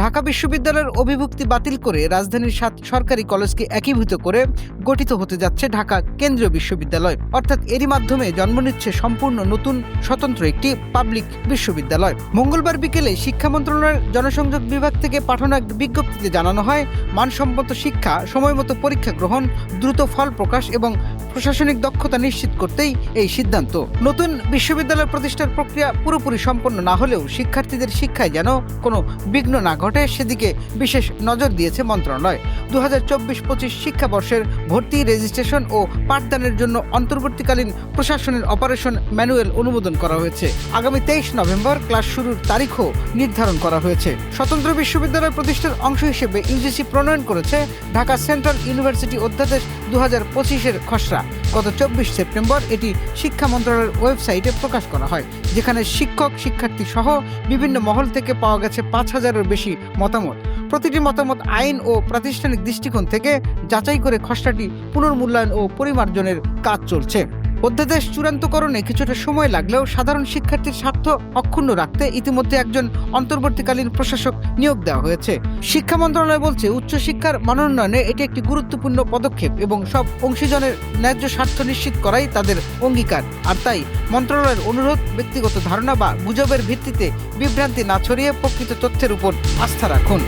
ঢাকা বিশ্ববিদ্যালয়ের অভিভুক্তি বাতিল করে রাজধানীর সাত সরকারি কলেজকে একীভূত করে গঠিত হতে যাচ্ছে ঢাকা কেন্দ্রীয় বিশ্ববিদ্যালয়। অর্থাৎ এরই মাধ্যমে জন্ম নিচ্ছে সম্পূর্ণ নতুন, স্বতন্ত্র একটি পাবলিক বিশ্ববিদ্যালয়। মঙ্গলবার বিকেলে শিক্ষা মন্ত্রণালয়ের জনসংযোগ বিভাগ থেকে পাঠানো এক বিজ্ঞপ্তিতে জানানো হয়, মানসম্মত শিক্ষা, সময়মতো পরীক্ষা গ্রহণ, দ্রুত ফল প্রকাশ এবং প্রশাসনিক দক্ষতা নিশ্চিত করতেই এই সিদ্ধান্ত। নতুন বিশ্ববিদ্যালয় প্রতিষ্ঠার প্রক্রিয়া পুরোপুরি সম্পন্ন না হলেও শিক্ষার্থীদের শিক্ষায় যেন কোনো বিঘ্ন না ঘটে, সেদিকে বিশেষ নজর দিয়েছে মন্ত্রণালয়। দু হাজার চব্বিশ পঁচিশ শিক্ষাবর্ষের ভর্তি, রেজিস্ট্রেশন ও পাঠদানের জন্য অন্তর্বর্তীকালীন প্রশাসনের অপারেশন ম্যানুয়াল অনুমোদন করা হয়েছে। আগামী তেইশ নভেম্বর ক্লাস শুরুর তারিখও নির্ধারণ করা হয়েছে। স্বতন্ত্র বিশ্ববিদ্যালয় প্রতিষ্ঠার অংশ হিসেবে ইউজিসি প্রণয়ন করেছে ঢাকা সেন্ট্রাল ইউনিভার্সিটি অধ্যাদেশ দু হাজার পঁচিশের খসড়া। গত চব্বিশ সেপ্টেম্বর এটি শিক্ষা মন্ত্রণালয়ের ওয়েবসাইটে প্রকাশ করা হয়, যেখানে শিক্ষক, শিক্ষার্থী সহ বিভিন্ন মহল থেকে পাওয়া গেছে পাঁচ হাজারের বেশি মতামত। প্রতিটি মতামত আইন ও প্রাতিষ্ঠানিক দৃষ্টিকোণ থেকে যাচাই করে খসড়াটি পুনর্মূল্যায়ন ও পরিমার্জনের কাজ চলছে। অধ্যাদেশ চূড়ান্তকরণে কিছুটা সময় লাগলেও সাধারণ শিক্ষার্থীর স্বার্থ অক্ষুণ্ণ রাখতে ইতিমধ্যে একজন অন্তর্বর্তীকালীন প্রশাসক নিয়োগ দেওয়া হয়েছে। শিক্ষা মন্ত্রণালয় বলছে, উচ্চশিক্ষার মানোন্নয়নে এটি একটি গুরুত্বপূর্ণ পদক্ষেপ এবং সব অংশীজনের ন্যায্য স্বার্থ নিশ্চিত করাই তাদের অঙ্গীকার। আর তাই মন্ত্রণালয়ের অনুরোধ, ব্যক্তিগত ধারণা বা গুজবের ভিত্তিতে বিভ্রান্তি না ছড়িয়ে প্রকৃত তথ্যের উপর আস্থা রাখুন।